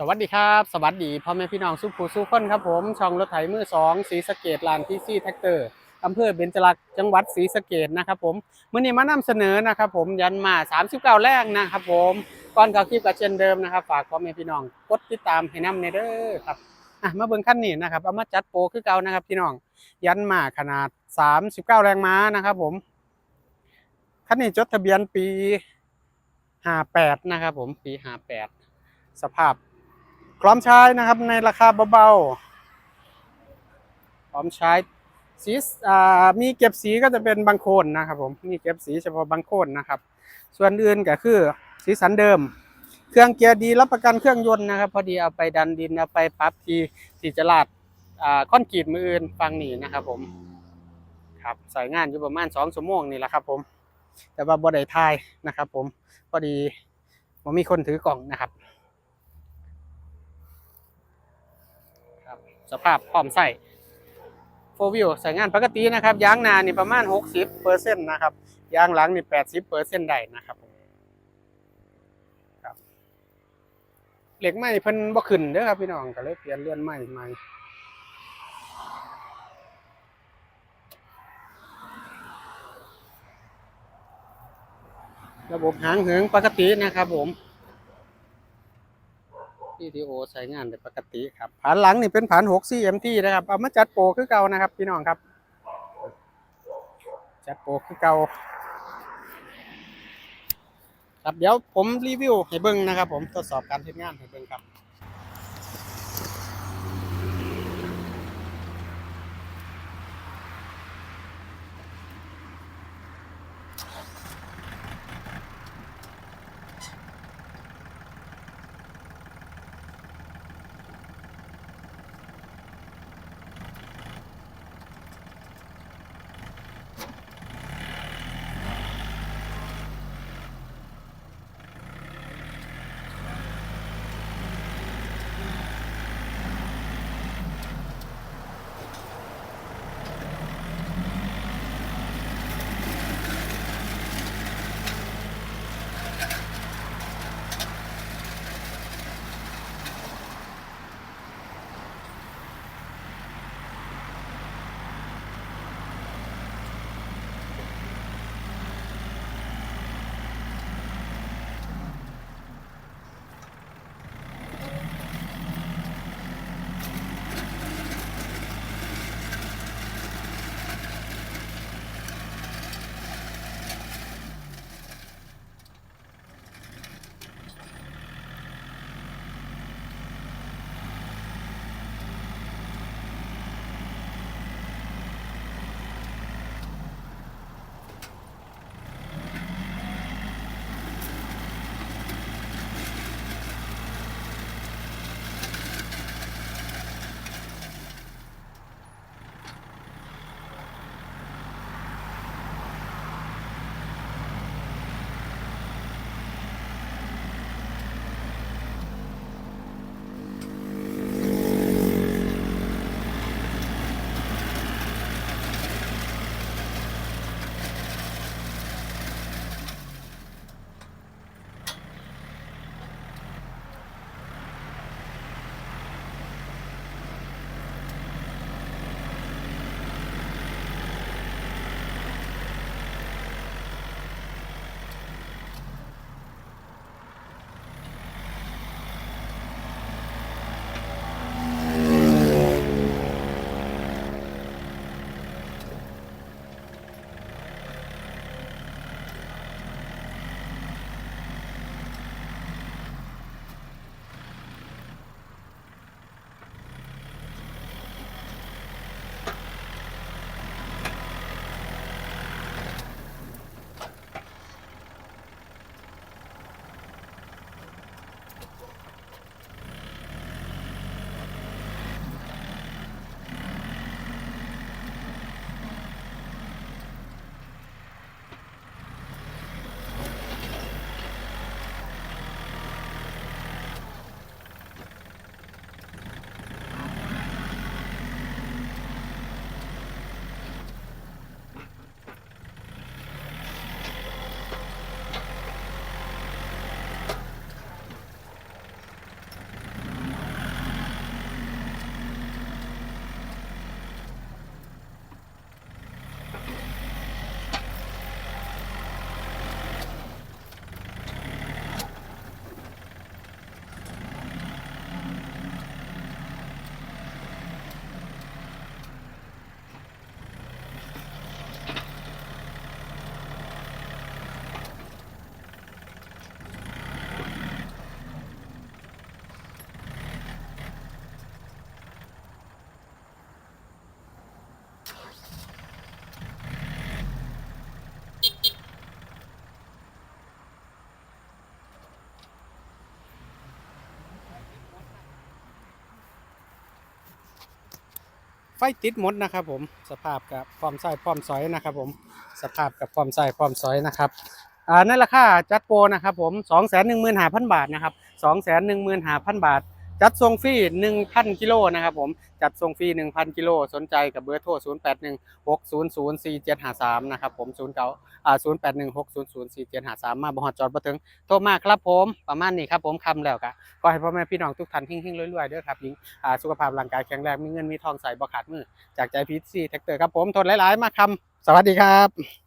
สวัสดีครับ สวัสดีพ่อแม่พี่น้องสุภูสุขคนครับผม ช่องรถไถมือสองศรีสะเกดลานพีซี่แท็กเตอร์อำเภอเบญจรักษ์จังหวัดศรีสะเกดนะครับผมมื่อนี้มานำเสนอนะครับผมยันมา 39 แรกนะครับผมก่อนเข้าคลิปกับเช่นเดิมนะครับ ฝากพ่อแม่พี่น้องกดติดตามให้นำในเด้อครับอะมาเบิ่งขั้นนี้นะครับเอามาจัดโปรคือเก่านะครับพี่น้องยันมาขนาด 39 แรงม้านะครับผมคันนี้จดทะเบียนปี 58 นะครับผมปี 58 สภาพ พร้อมใช้นะครับในราคาเบาๆพร้อมใช้สีอ่ามีเก็บสีก็จะเป็นบางโคนนะครับผมมีเก็บสีเฉพาะบางโคนนะครับ ส่วนอื่นก็คือสีสันเดิม เครื่องเกียร์ดีรับประกันเครื่องยนต์นะครับ พอดีเอาไปดันดินเอาไปปั๊บทีที่จะลาดอ่าค่อนกรีดมืออื่นฟังหนีนะครับผมครับใส่งานอยู่ประมาณสองชั่วโมงนี่แหละครับผม แต่ว่าบ่ได้ทายนะครับผมพอดีผมมีคนถือกล่องนะครับ ครับ สภาพพร้อมใส่โฟวิวใส่งานปกตินะครับ ยางหนานี่ประมาณ 60เปอร์เซ็นต์นะครับ ยางหลังนี่ 80เปอร์เซ็นต์ได้นะครับครับ เหล็กไหมเพิ่นบ่ขึ้นเด้อครับพี่น้องก็เลยเปลี่ยนเลื่อนไหมใหม่ระบบหางเหิงปกตินะครับผม วิดีโอใช้งานได้ปกติครับผานหลังนี่เป็นผาน 6 CMT นะครับ เอามาจัดโปรคือเก่านะครับ พี่น้องครับ จัดโปรคือเก่าครับเดี๋ยวผมรีวิวให้เบิ่งนะครับ ผมทดสอบการใช้งานให้เบิ่งครับ ไฟติดหมดนะครับผมสภาพกับความใส่ความสอยนะครับผมสภาพกับความใส่ความสอยนะครับอ่าในราคาจัดโปรนะครับผม2 1 5 0 0 0 บาทนะครับ2 1 5 0 0 0 บาท จัดส่งฟรี1,000 กิโลนะครับผม จัดส่งฟรี 1,000 กิโล สนใจกับเบอร์โทร 0816004753 นะครับผม0 9อ่า0816004753 มาบ่ฮอดจอดบ่ถึง โทรมาครับผม ประมาณนี้ครับผมคำแล้วก็ขอให้พ่อแม่พี่น้องทุกท่านเฮงๆรวยๆเด้อครับยิงอ่าสุขภาพร่างกายแข็งแรง มีเงินมีทองใส่บ่ขาดมือ จากใจพีซีแท็กเตอร์ครับผม ทนหลายๆ มาคำสวัสดีครับ